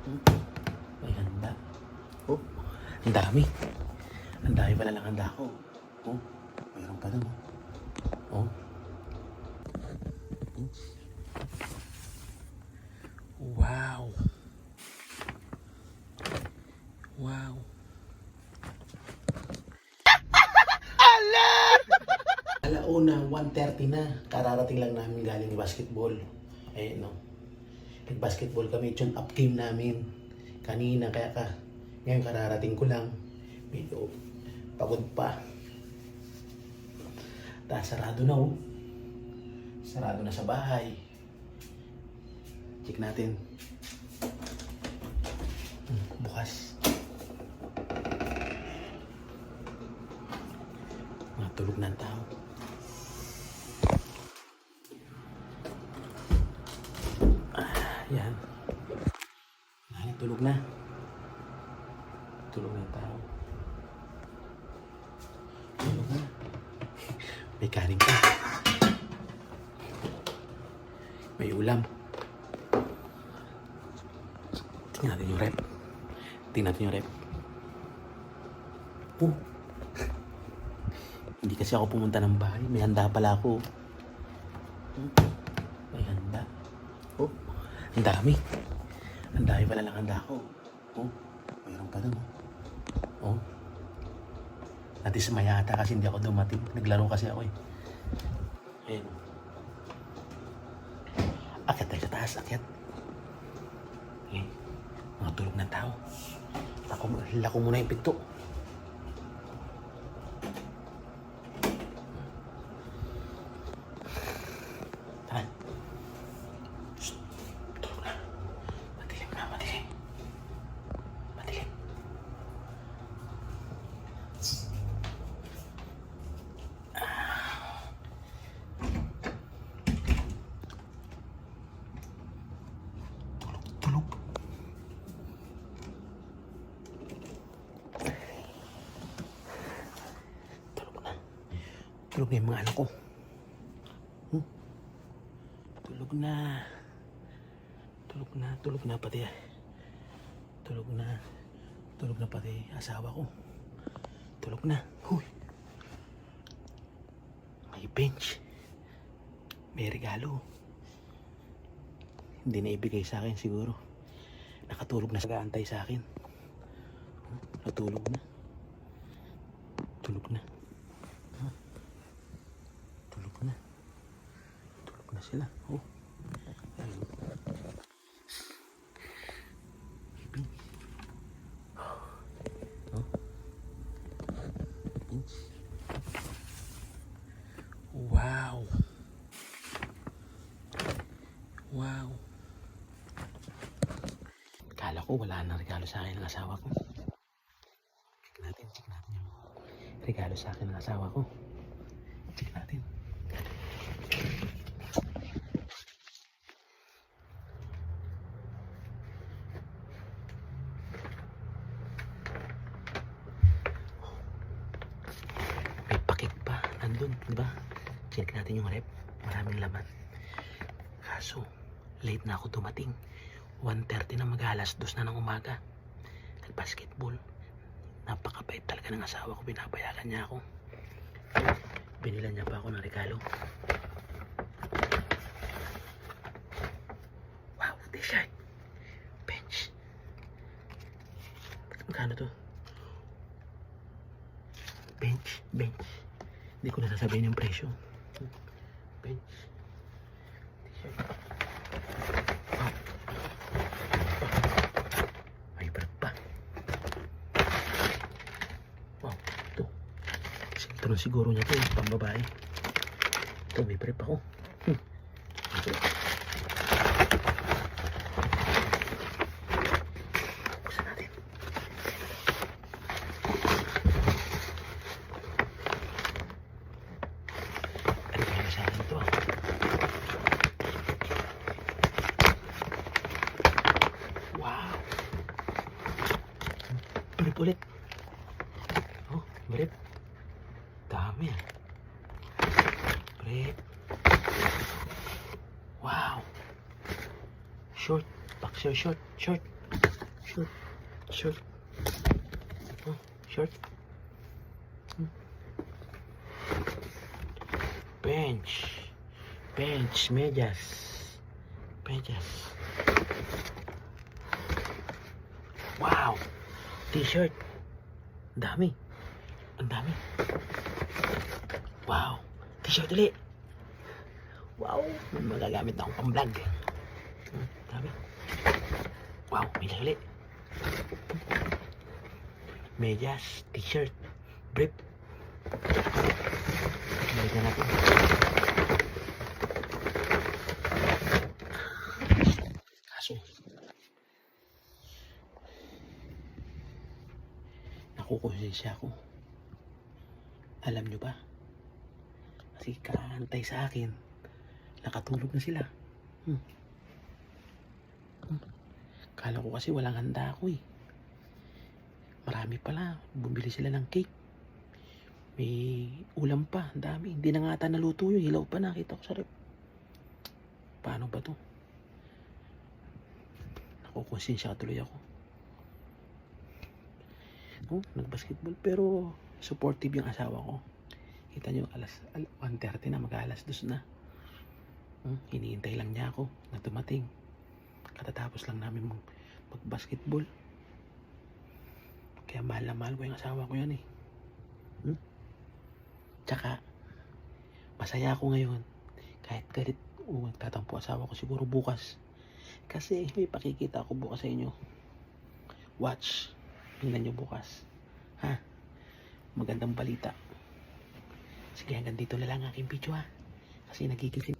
May handa. Oh, ang dami. Ang dami pala ng handa ko. Oh, mayroon pa dun. Oh. oh. Wow. Wow. Alauna, 1.30 na. Kararating lang namin galing basketball. Eh, no. Nag-basketball kami. Tune up game namin. Kanina, kaya ka. Ngayon, kararating ko lang. Medyo pagod pa. Tapos sarado na, oh. Sarado na sa bahay. Check natin. Hmm, bukas. Matulog na ang tao. Tulog na. Tulog na ang tao. Tulog na. May kanin pa. May ulam. Tingnan natin yung rep. Tingnan natin yung rep. Oh. Hindi kasi ako pumunta ng bahay. May handa pala ako. May handa. Oh. Ang dami. Ang dami pala ng handa ko. Oh. Mayroon pa dun. Oh. oh. Natis mayata kasi hindi ako dumating. Naglaro kasi ako eh. Ayun. Akyat tayo sa taas. Akyat. Eh. Mga tulog ng tao. Lako, lako muna yung pinto. Tara. Shh. Tulog na. Madilim na, madilim. Madilim. Tulog, tulog. Tulog na. Tulog na yung mga anak ko. Hmm? Tulog na. Tulog na, tulog na pati. Tulog na. Tulog na pati asawa ko. Tulog na. Huy. May bench. May regalo. Hindi na ibigay sa akin siguro. Nakatulog na sa antay sa akin. Hmm, Natulog na. Tulog na. Huh? Tulog na. Tulog na sila. Oh. Wow. Wow. Kala ko wala nang regalo sa akin ng asawa ko. Check natin, check natin yung regalo sa akin ng asawa ko. Check natin. May pakit Nandun, di ba? Check natin yung rep. Maraming laman. Kaso, late na ako dumating. 1.30 na mag-alas dos na ng umaga. Nag-basketball. Napakabait talaga ng asawa ko. Binabayaran niya ako. Binilan niya pa ako ng regalo. Wow, t-shirt. Bench. Magkano to? Bench, bench. Hindi ko na sasabihin yung presyo. Bench. T-shirt. Wow. Wow, ito. Sinto siguro niya ito, pambabae. Ito, may prep ako. Hmm. Ito. Buksan natin. Ano kaya sa akin ito ah? Wow! Brief ulit. Oh, brief. Dami. Brief. Wow! Short. Boxer short. Short. Short. Short. Oh, short. Bench. Bench. Medyas. Medyas. Wow! T-shirt. Dami. Ang dami. Wow! T-shirt ulit. Wow! May magagamit na akong pang-vlog. Hmm, dami. Wow! May ulit. Medyas, t-shirt, brief. Balik na natin. Kaso, nakukonsensya ako. Alam nyo ba? Kasi kakantay sa akin, nakatulog na sila. Hmm. Hmm. Kala ko kasi walang handa ako eh. Marami pala. Bumili sila ng cake. May ulam pa. Ang dami. Hindi na nga ata naluto yun. Hilaw pa nakita ko sa rep. Paano ba to? Nakukonsensya tuloy ako. Oh, nagbasketball. Pero supportive yung asawa ko. Kita nyo, alas al 1.30 na, mag-alas dos na. Hmm, hinihintay lang niya ako na dumating. Katatapos lang namin mag mag-basketball. Kaya mahal na mahal ko yung asawa ko yan eh. Hmm? Tsaka, masaya ako ngayon. Kahit galit, o tatampo asawa ko siguro bukas. Kasi may pakikita ako bukas sa inyo. Watch. Tingnan nyo bukas. Ha? Magandang balita. Sige, hanggang dito na lang ang aking video ha. Kasi nagigising.